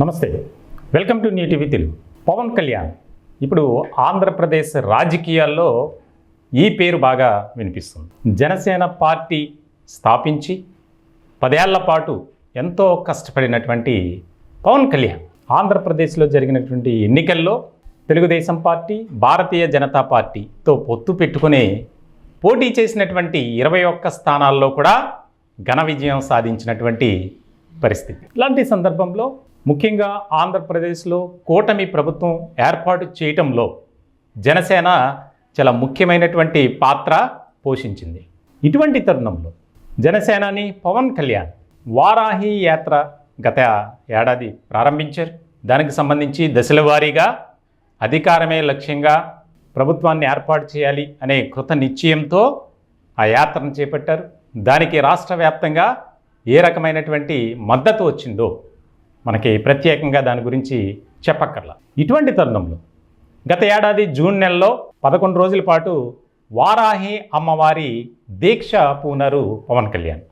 నమస్తే. Welcome to new TV Telugu Pawan Kalyan ఇప్పుడు ఆంధ్రప్రదేశ్ రాజకీయాల్లో ఈ పేరు బాగా వినిపిస్తుంది. జనసేన పార్టీ స్థాపించి పదేళ్ళ పాటు ఎంతో కష్టపడినటువంటి పవన్ కళ్యాణ్. ఆంధ్రప్రదేశ్లో జరిగినటువంటి ఎన్నికల్లో తెలుగుదేశం పార్టీ భారతీయ జనతా పార్టీతో పొత్తు పెట్టుకుని పోటీ చేసినటువంటి ఇరవై ఒక్క స్థానాల్లో కూడా ఘన విజయం సాధించినటువంటి పరిస్థితి. ఇలాంటి సందర్భంలో ముఖ్యంగా ఆంధ్రప్రదేశ్లో కూటమి ప్రభుత్వం ఏర్పాటు చేయటంలో జనసేన చాలా ముఖ్యమైనటువంటి పాత్ర పోషించింది. ఇటువంటి తరుణంలో జనసేనాని పవన్ కళ్యాణ్ వారాహి యాత్ర గత ఏడాది ప్రారంభించారు. దానికి సంబంధించి దశల వారీగా అధికారమే లక్ష్యంగా ప్రభుత్వాన్ని ఏర్పాటు చేయాలి అనే కృత నిశ్చయంతో ఆ యాత్రను చేపట్టారు. దానికి రాష్ట్ర వ్యాప్తంగా ఏ రకమైనటువంటి మద్దతు వచ్చిందో మనకి ప్రత్యేకంగా దాని గురించి చెప్పక్కర్లా. ఇటువంటి తరుణంలో గత ఏడాది జూన్ నెలలో పదకొండు రోజుల పాటు వారాహి అమ్మవారి దీక్ష పూనరు పవన్ కళ్యాణ్.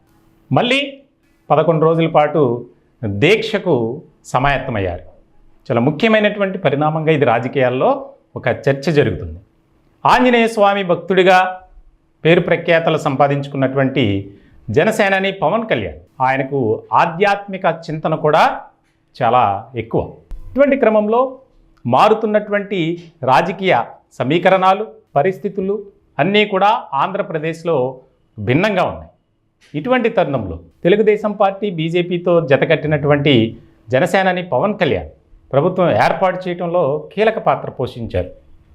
మళ్ళీ పదకొండు రోజుల పాటు దీక్షకు సమాయత్తమయ్యారు. చాలా ముఖ్యమైనటువంటి పరిణామంగా ఇది రాజకీయాల్లో ఒక చర్చ జరుగుతుంది. ఆంజనేయ స్వామి భక్తుడిగా పేరు ప్రఖ్యాతలు సంపాదించుకున్నటువంటి జనసేనాని పవన్ కళ్యాణ్ ఆయనకు ఆధ్యాత్మిక చింతన కూడా చాలా ఎక్కువ. ఇటువంటి క్రమంలో మారుతున్నటువంటి రాజకీయ సమీకరణాలు పరిస్థితులు అన్నీ కూడా ఆంధ్రప్రదేశ్లో భిన్నంగా ఉన్నాయి. ఇటువంటి తరుణంలో తెలుగుదేశం పార్టీ బీజేపీతో జతకట్టినటువంటి జనసేనాని పవన్ కళ్యాణ్ ప్రభుత్వం ఏర్పాటు చేయడంలో కీలక పాత్ర పోషించారు.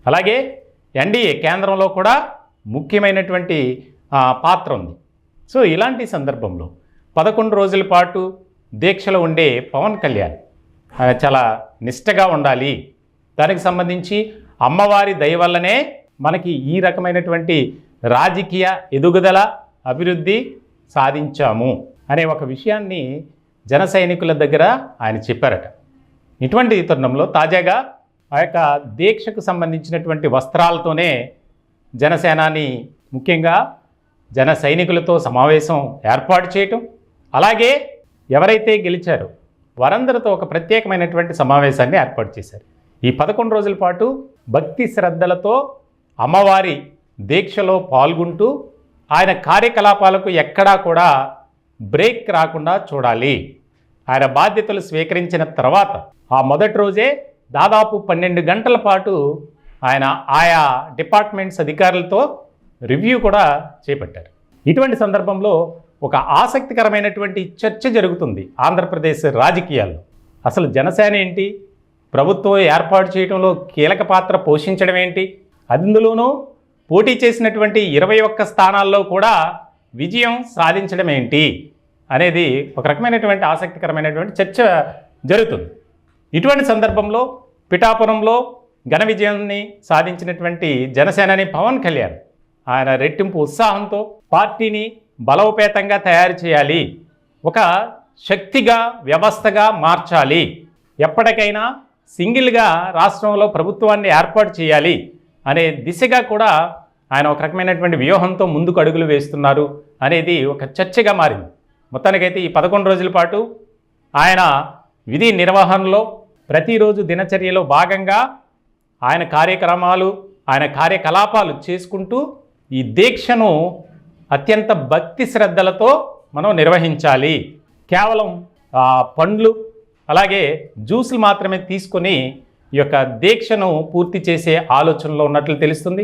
అలాగే ఎన్డీఏ కేంద్రంలో కూడా ముఖ్యమైనటువంటి పాత్ర ఉంది. సో ఇలాంటి సందర్భంలో పదకొండు రోజుల పాటు దీక్షలో ఉండే పవన్ కళ్యాణ్. చాలా నిష్టగా ఉండాలి. దానికి సంబంధించి అమ్మవారి దయ వల్లనే మనకి ఈ రకమైనటువంటి రాజకీయ ఎదుగుదల అభివృద్ధి సాధించాము అనే ఒక విషయాన్ని జన సైనికుల దగ్గర ఆయన చెప్పారట. ఇటువంటి తరుణంలో తాజాగా ఆ యొక్క దీక్షకు సంబంధించినటువంటి వస్త్రాలతోనే జనసేనాని ముఖ్యంగా జన సైనికులతో సమావేశం ఏర్పాటు చేయటం అలాగే ఎవరైతే గెలిచారో వారందరితో ఒక ప్రత్యేకమైనటువంటి సమావేశాన్ని ఏర్పాటు చేశారు. ఈ పదకొండు రోజుల పాటు భక్తి శ్రద్ధలతో అమ్మవారి దీక్షలో పాల్గొంటూ ఆయన కార్యకలాపాలకు ఎక్కడా కూడా బ్రేక్ రాకుండా చూడాలి. ఆయన బాధ్యతలు స్వీకరించిన తర్వాత ఆ మొదటి రోజే దాదాపు పన్నెండు గంటల పాటు ఆయన ఆయా డిపార్ట్మెంట్స్ అధికారులతో రివ్యూ కూడా చేపట్టారు. ఇటువంటి సందర్భంలో ఒక ఆసక్తికరమైనటువంటి చర్చ జరుగుతుంది ఆంధ్రప్రదేశ్ రాజకీయాల్లో. అసలు జనసేన ఏంటి? ప్రభుత్వం ఏర్పాటు చేయడంలో కీలక పాత్ర పోషించడం ఏంటి? అందులోనూ పోటీ చేసినటువంటి ఇరవై ఒక్క స్థానాల్లో కూడా విజయం సాధించడం ఏంటి? అనేది ఒక రకమైనటువంటి ఆసక్తికరమైనటువంటి చర్చ జరుగుతుంది. ఇటువంటి సందర్భంలో పిఠాపురంలో ఘన విజయాన్ని సాధించినటువంటి జనసేనాని పవన్ కళ్యాణ్ ఆయన రెట్టింపు ఉత్సాహంతో పార్టీని బలోపేతంగా తయారు చేయాలి. ఒక శక్తిగా వ్యవస్థగా మార్చాలి. ఎప్పటికైనా సింగిల్గా రాష్ట్రంలో ప్రభుత్వాన్ని ఏర్పాటు చేయాలి అనే దిశగా కూడా ఆయన ఒక రకమైనటువంటి వ్యూహంతో ముందుకు అడుగులు వేస్తున్నారు అనేది ఒక చర్చగా మారింది. మొత్తానికైతే ఈ పదకొండు రోజుల పాటు ఆయన విధి నిర్వహణలో ప్రతిరోజు దినచర్యలో భాగంగా ఆయన కార్యక్రమాలు ఆయన కార్యకలాపాలు చేసుకుంటూ ఈ దీక్షను అత్యంత భక్తి శ్రద్ధలతో మనం నిర్వహించాలి. కేవలం పండ్లు అలాగే జ్యూసులు మాత్రమే తీసుకొని ఈ యొక్క దీక్షను పూర్తి చేసే ఆలోచనలో ఉన్నట్లు తెలుస్తుంది.